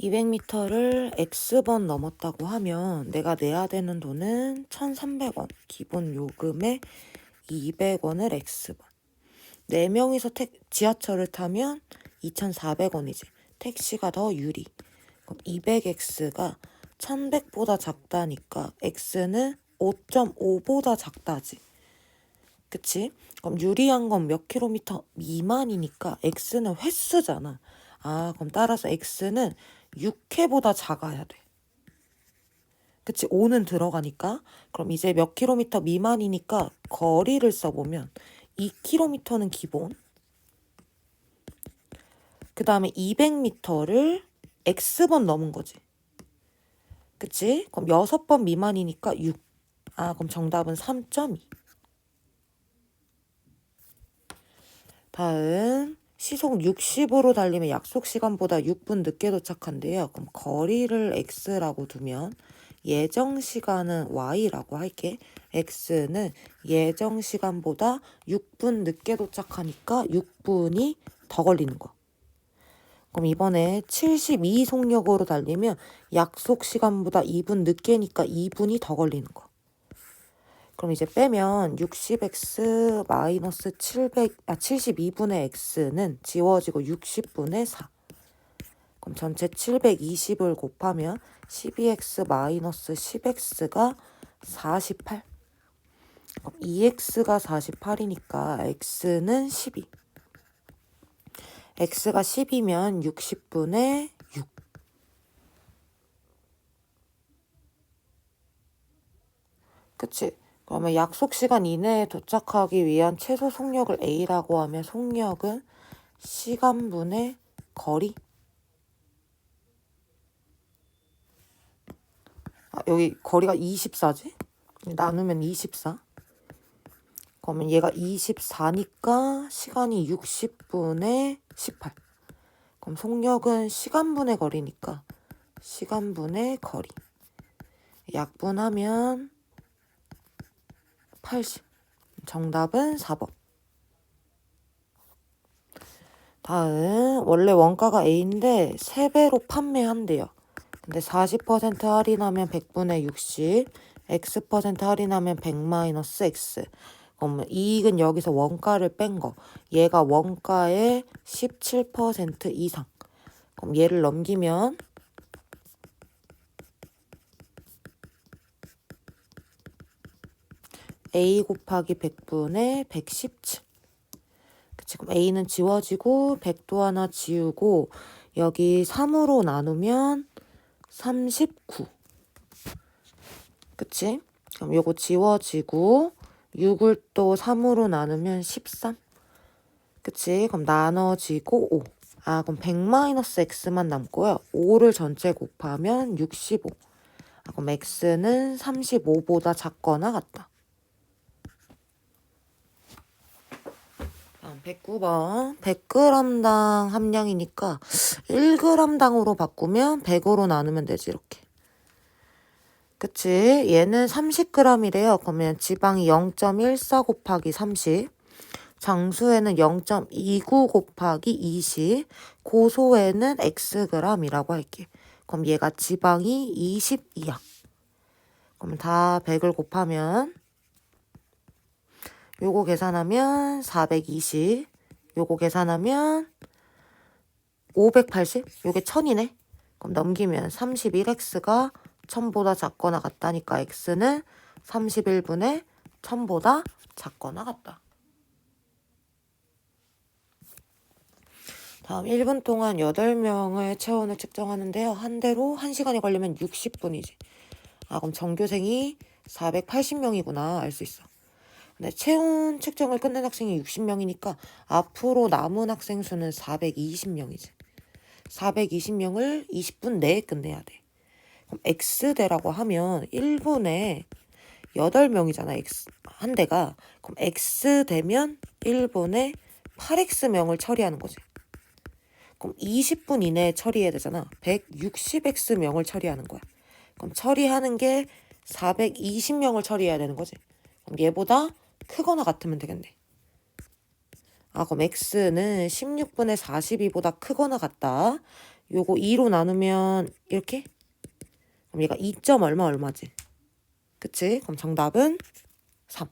200m를 X번 넘었다고 하면 내가 내야 되는 돈은 1,300원. 기본 요금에 200원을 X번. 4명이서 택, 지하철을 타면 2,400원이지. 택시가 더 유리. 그럼 200X가 1,100보다 작다니까 X는 5.5보다 작다지. 그치? 그럼 유리한 건 몇 킬로미터 미만이니까 X는 횟수잖아. 아, 그럼 따라서 X는 6회보다 작아야 돼. 그치? 5는 들어가니까. 그럼 이제 몇 킬로미터 미만이니까 거리를 써보면 2킬로미터는 기본. 그 다음에 200m를 X번 넘은 거지. 그치? 그럼 6번 미만이니까 6. 아, 그럼 정답은 3.2. 다음 시속 60으로 달리면 약속 시간보다 6분 늦게 도착한대요. 그럼 거리를 x라고 두면 예정 시간은 y라고 할게. x는 예정 시간보다 6분 늦게 도착하니까 6분이 더 걸리는 거. 그럼 이번에 72 속력으로 달리면 약속 시간보다 2분 늦게니까 2분이 더 걸리는 거. 그럼 이제 빼면 60x 마이너스 700, 아, 72분의 x는 지워지고 60분의 4. 그럼 전체 720을 곱하면 12x 마이너스 10x가 48. 그럼 2x가 48이니까 x는 12. x가 10이면 60분의 6. 그치? 그러면 약속 시간 이내에 도착하기 위한 최소 속력을 A라고 하면 속력은 시간분의 거리. 아, 여기 거리가 24지? 나누면 24. 그러면 얘가 24니까 시간이 60분의 18. 그럼 속력은 시간분의 거리니까 시간분의 거리. 약분하면 80. 정답은 4번. 다음 원래 원가가 A인데 3배로 판매한대요. 근데 40% 할인하면 100분의 60, X% 할인하면 100 마이너스 X. 그러면 이익은 여기서 원가를 뺀 거. 얘가 원가의 17% 이상. 그럼 얘를 넘기면 a 곱하기 100분의 117. 그치, a는 지워지고 100도 하나 지우고 여기 3으로 나누면 39. 그치? 그럼 요거 지워지고 6을 또 3으로 나누면 13. 그치? 그럼 나눠지고 5. 아, 그럼 100 마이너스 x만 남고요. 5를 전체 곱하면 65. 아, 그럼 x는 35보다 작거나 같다. 다음 109번. 100g당 함량이니까 1g당으로 바꾸면 100으로 나누면 되지, 이렇게. 그치? 얘는 30g이래요. 그러면 지방이 0.14 곱하기 30. 장수에는 0.29 곱하기 20. 고소에는 xg이라고 할게. 그럼 얘가 지방이 22야. 그럼 다 100을 곱하면 요거 계산하면 420. 요거 계산하면 580. 요게 1000이네. 그럼 넘기면 31x가 1000보다 작거나 같다니까 x는 31분의 1000보다 작거나 같다. 다음 1분 동안 8명의 체온을 측정하는데요. 한 대로 1시간이 걸리면 60분이지. 아, 그럼 전교생이 480명이구나. 알 수 있어. 근데 체온 측정을 끝낸 학생이 60명이니까 앞으로 남은 학생 수는 420명이지. 420명을 20분 내에 끝내야 돼. 그럼 X대라고 하면 1분에 8명이잖아. X 한 대가. 그럼 X되면 1분에 8X명을 처리하는 거지. 그럼 20분 이내에 처리해야 되잖아. 160X명을 처리하는 거야. 그럼 처리하는 게 420명을 처리해야 되는 거지. 그럼 얘보다 크거나 같으면 되겠네. 아, 그럼 x는 16분의 42보다 크거나 같다. 요거 2로 나누면 이렇게? 그럼 얘가 2점 얼마 얼마지? 그치? 그럼 정답은 3.